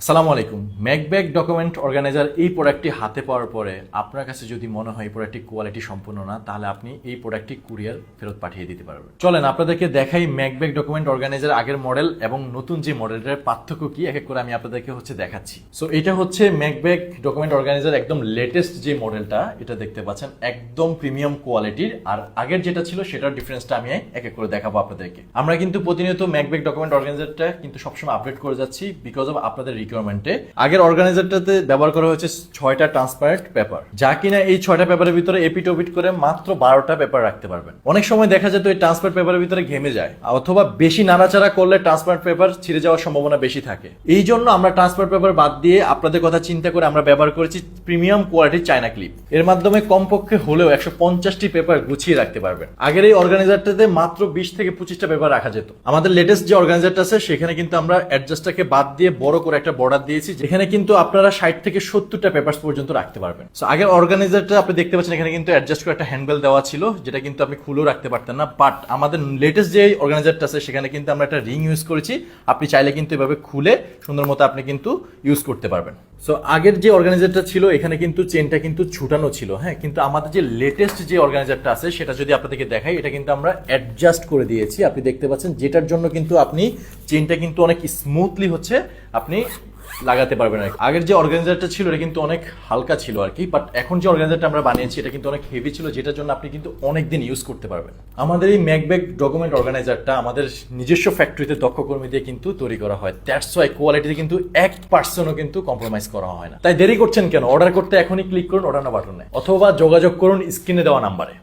সালামু আলাইকুম। ম্যাকব্যাক document organiser এই প্রোডাক্টটি হাতে পাওয়ার পরে আপনার কাছে যদি মনে হয় এই প্রোডাক্টটি কোয়ালিটি সম্পূর্ণ না, তাহলে আপনি এই প্রোডাক্টটি কুরিয়ার ফেরত পাঠিয়ে দিতে পারবেন। চলেন, আপনাদেরকে দেখাই ম্যাকব্যাক ডকুমেন্ট অর্গানাইজার আগের মডেল এবং নতুন যে মডেলটার পার্থক্য কি, এক এক করে আমি আপনাদেরকে হচ্ছে দেখাচ্ছি। সো এটা হচ্ছে ম্যাকব্যাক ডকুমেন্ট অর্গানাইজার একদম লেটেস্ট যে মডেলটা, এটা দেখতে পাচ্ছেন, একদম প্রিমিয়াম কোয়ালিটির আর আগের যেটা ছিল, সেটার ডিফারেন্সটা আমি এক এক করে দেখাবো আপনাদেরকে। আমরা কিন্তু প্রতিনিয়ত ম্যাকব্যাক ডকুমেন্ট অর্গানাইজারটা কিন্তু সবসময় আপডেট করে যাচ্ছি বিকজ অফ আপনাদের রিকোয়ারমেন্টে আগের অর্গানাইজারটাতে ব্যবহার করা হয়েছে ছয়টা ট্রান্সপারেন্ট পেপার যা কিনা এই ছয়টা পেপারের ভিতরে এপিট ওপিট করে মাত্র বারোটা পেপার রাখতে পারবেন। অনেক সময় দেখা যেত এই ট্রান্সপারেন্ট পেপারের ভিতরে ঘেমে যায়, অথবা বেশি নাড়াচাড়া করলে ট্রান্সপারেন্ট পেপার ছিঁড়ে যাওয়ার সম্ভাবনা বেশি থাকে। এই জন্য আমরা ট্রান্সপারেন্ট পেপার বাদ দিয়ে আপনাদের কথা চিন্তা করে আমরা ব্যবহার করেছি প্রিমিয়াম কোয়ালিটির চায়না ক্লিপ এর মাধ্যমে কমপক্ষে হলেও একশো পঞ্চাশটি পেপার গুছিয়ে রাখতে পারবেন। আগের এই অর্গানাইজারটাতে মাত্র বিশ থেকে পঁচিশটা পেপার রাখা যেত। আমাদের লেটেস্ট যে অর্গানাইজারটা আছে, সেখানে কিন্তু আমরা অ্যাডজাস্টটাকে বাদ দিয়ে বড় করে একটা বর্ডার দিয়েছি, যেখানে কিন্তু আপনারা ষাট থেকে সত্তরটা পেপার পর্যন্ত রাখতে পারবেন। সো আগের অর্গানাইজারটা আপনি দেখতে পাচ্ছেন, এখানে কিন্তু অ্যাডজাস্ট করে একটা হ্যান্ডবেল দেওয়া ছিল, যেটা কিন্তু আপনি খুলেও রাখতে পারতেন না। বাট আমাদের লেটেস্ট যে অর্গানাইজারটা আছে, সেখানে কিন্তু আমরা একটা রিং ইউজ করেছি। আপনি চাইলে কিন্তু এভাবে খুলে সুন্দর মতো আপনি কিন্তু ইউজ করতে পারবেন। সো আগের যে অর্গানাইজারটা ছিল, এখানে কিন্তু চেনটা কিন্তু ছুটানো ছিল হ্যাঁ? কিন্তু আমাদের যে লেটেস্ট যে অর্গানাইজারটা আছে, সেটা যদি আপনাদেরকে দেখাই, এটা কিন্তু আমরা অ্যাডজাস্ট করে দিয়েছি। আপনি দেখতে পাচ্ছেন, যেটার জন্য কিন্তু আপনি চেনটা কিন্তু অনেক স্মুথলি হচ্ছে। আপনি লাগাতে পারবেন আর আগের যে অর্গানাইজারটা ছিল, এটা কিন্তু অনেক হালকা ছিল আর কি বাট এখন যে অর্গানাইজারটা আমরা বানিয়েছি, এটা কিন্তু অনেক হেভি ছিল, যেটার জন্য আপনি কিন্তু অনেক দিন ইউজ করতে পারবেন। আমাদের এই ম্যাকব্যাক ডকুমেন্ট অর্গানাইজারটা আমাদের নিজস্ব ফ্যাক্টরিতে দক্ষ কর্মী দিয়ে কিন্তু তৈরি করা হয়। দ্যাটস ওয়াই কোয়ালিটিতে কিন্তু এক পার্সেন্টও কিন্তু কম্প্রোমাইজ করা হয় না। তাই দেরি করছেন কেন? অর্ডার করতে এখনই ক্লিক করুন অর্ডার না বাটনে অথবা যোগাযোগ করুন স্ক্রিনে দেওয়া নাম্বারে